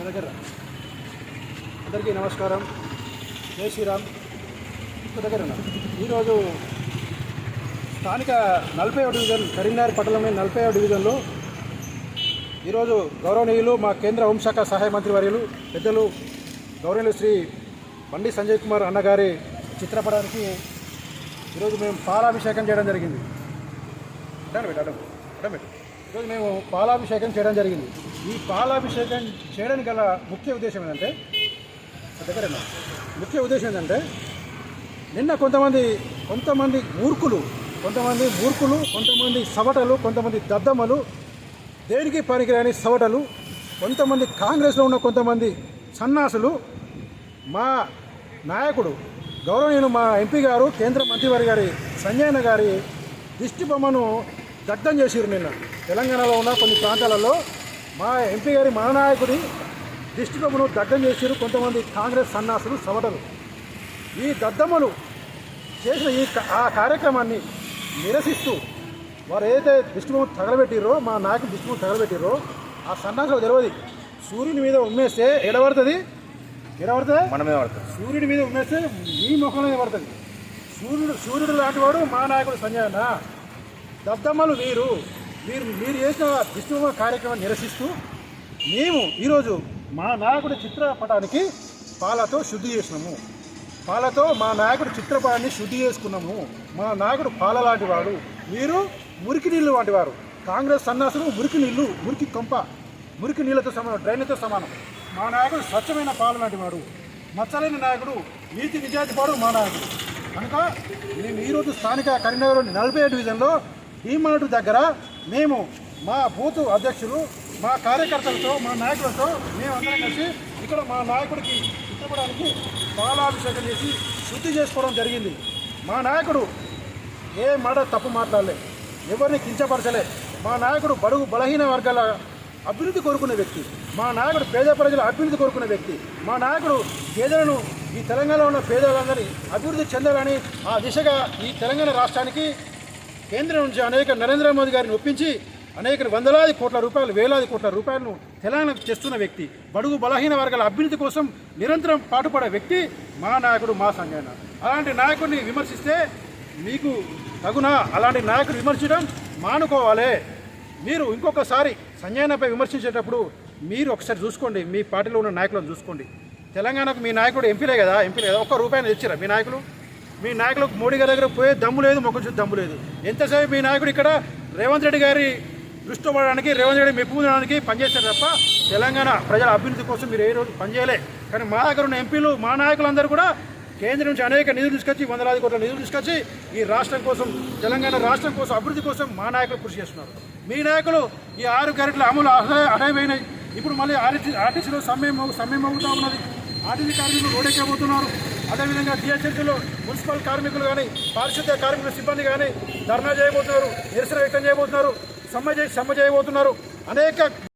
నా దగ్గర అందరికీ నమస్కారం. జై శ్రీరామ్. నా దగ్గర ఈరోజు స్థానిక నలభై డివిజన్ కరీంనగర్ పట్టణంలోని నలభై డివిజన్లో ఈరోజు గౌరవనీయులు మా కేంద్ర హోంశాఖ సహాయ మంత్రి వర్యులు పెద్దలు గౌరవనీయులు శ్రీ బండి సంజయ్ కుమార్ అన్నగారి చిత్రపటానికి ఈరోజు మేము పాలాభిషేకం చేయడం జరిగింది. అడ్డం పెట్టు అడ్డం అడ్డం ఈరోజు మేము పాలాభిషేకం చేయడం జరిగింది. ఈ పాలాభిషేకం చేయడానికి గల ముఖ్య ఉద్దేశం ఏంటంటే దగ్గర ముఖ్య ఉద్దేశం ఏంటంటే నిన్న కొంతమంది కొంతమంది మూర్ఖులు కొంతమంది మూర్ఖులు కొంతమంది సవటలు కొంతమంది దద్దమ్మలు దేనికి పనికిరాని సవటలు కొంతమంది కాంగ్రెస్లో ఉన్న కొంతమంది సన్నాసులు మా నాయకుడు గౌరవనీయులు మా ఎంపీ గారు కేంద్ర మంత్రివారి గారి సంజయన గారి దిష్టి బొమ్మను దగ్ధం చేసిరు నిన్న. తెలంగాణలో ఉన్న కొన్ని ప్రాంతాలలో మా ఎంపీ గారి మా నాయకుడి దిష్టి బొమ్మను దగ్ధం చేసిరు కొంతమంది కాంగ్రెస్ సన్నాసులు సవటలు ఈ దద్దమ్మలు చేసిన ఈ ఆ కార్యక్రమాన్ని నిరసిస్తూ వారు ఏదైతే దిష్టిబొమ్మ తగలబెట్టిరో మా నాయకుడు దిష్టిబొమ్మ తగలబెట్టిరో ఆ సన్నాసులు తెలియదు. సూర్యుని మీద ఉమ్మేస్తే ఎడబడుతుంది? ఎడబడుతుంది? మనమే పడుతుంది సూర్యుడి మీద ఉమ్మేస్తే మీ ముఖంలో పడుతుంది. సూర్యుడు సూర్యుడు లాంటి వాడు మా నాయకుడు సంజయ్ అన్న. దద్దమ్మలు వీరు మీరు మీరు చేసిన విష్ణువ కార్యక్రమాన్ని నిరసిస్తూ మేము ఈరోజు మా నాయకుడి చిత్రపటానికి పాలతో శుద్ధి చేసినాము. పాలతో మా నాయకుడు చిత్రపటాన్ని శుద్ధి చేసుకున్నాము. మా నాయకుడు పాల లాంటి వాడు. మీరు మురికి నీళ్ళు వంటి వారు. కాంగ్రెస్ సన్నాసులు మురికి నీళ్ళు మురికి కొంప మురికి నీళ్ళతో సమానం డ్రైన్లతో సమానం. మా నాయకుడు స్వచ్ఛమైన పాలు లాంటి వాడు. మచ్చలేని నాయకుడు నీతి నిజాయితీ పాడు మా నాయకుడు. కనుక నేను ఈరోజు స్థానిక కరీంనగర్లోని నలభై డివిజన్లో డీమార్ట్ దగ్గర మేము మా బూత్ అధ్యక్షులు మా కార్యకర్తలతో మా నాయకులతో మేమందరం కలిసి ఇక్కడ మా నాయకుడికి ఇష్టపడడానికి పాలాభిషేకం చేసి శుద్ధి చేసుకోవడం జరిగింది. మా నాయకుడు ఏ మాట తప్పు మాట్లాడలే ఎవరిని కించపరచలే. మా నాయకుడు బడుగు బలహీన వర్గాల అభివృద్ధి కోరుకునే వ్యక్తి. మా నాయకుడు పేద ప్రజల అభివృద్ధి కోరుకునే వ్యక్తి. మా నాయకుడు పేదలను ఈ తెలంగాణలో ఉన్న పేదలందరినీ అభివృద్ధి చెందాలని ఆ దిశగా ఈ తెలంగాణ రాష్ట్రానికి కేంద్రం నుంచి అనేక నరేంద్ర మోదీ గారిని ఒప్పించి అనేక వందలాది కోట్ల రూపాయలు వేలాది కోట్ల రూపాయలను తెలంగాణకు చేస్తున్న వ్యక్తి బడుగు బలహీన వర్గాల అభ్యున్నతి కోసం నిరంతరం పాటుపడే వ్యక్తి మా నాయకుడు మా సంజయన అలాంటి నాయకుడిని విమర్శిస్తే మీకు తగునా? అలాంటి నాయకుడు విమర్శించడం మానుకోవాలి. మీరు ఇంకొకసారి సంజయనపై విమర్శించేటప్పుడు మీరు ఒకసారి చూసుకోండి మీ పార్టీలో ఉన్న నాయకులను చూసుకోండి. తెలంగాణకు మీ నాయకుడు ఎంపీలే కదా ఎంపీలే కదా ఒక్క రూపాయలు తెచ్చిరా మీ నాయకులు? మీ నాయకులకు మోడీ గారి దగ్గర పోయే దమ్ము లేదు మొక్క చూసి దమ్ము లేదు. ఎంతసేపు మీ నాయకుడు ఇక్కడ రేవంత్ రెడ్డి గారి దృష్టి పడడానికి రేవంత్ రెడ్డి మెప్పు పొందడానికి పనిచేస్తారు తప్ప తెలంగాణ ప్రజల అభివృద్ధి కోసం మీరు ఏ రోజు పనిచేయలే. కానీ మా దగ్గర ఉన్న ఎంపీలు మా నాయకులందరూ కూడా కేంద్రం నుంచి అనేక నిధులు తీసుకొచ్చి వందలాది కోట్ల నిధులు తీసుకొచ్చి ఈ రాష్ట్రం కోసం తెలంగాణ రాష్ట్రం కోసం అభివృద్ధి కోసం మా నాయకులు కృషి చేస్తున్నారు. మీ నాయకులు ఈ ఆరు క్యారెట్ల అమలు అడైపోయినాయి ఇప్పుడు మళ్ళీ ఆర్టీసీ ఆర్టీసీలో సమ్మె సమ్మె మోగుతూ ఉన్నది. ఆర్టీసీ కార్మికులు రోడెక్కబోతున్నారు అదేవిధంగా జిహెచ్ఎంసీలో మున్సిపల్ కార్మికులు కానీ పారిశుద్ధ్య కార్మికుల సిబ్బంది కానీ ధర్నా చేయబోతున్నారు నిరసన వ్యక్తం చేయబోతున్నారు సమ్మె చేసి సమ్మె చేయబోతున్నారు. అనేక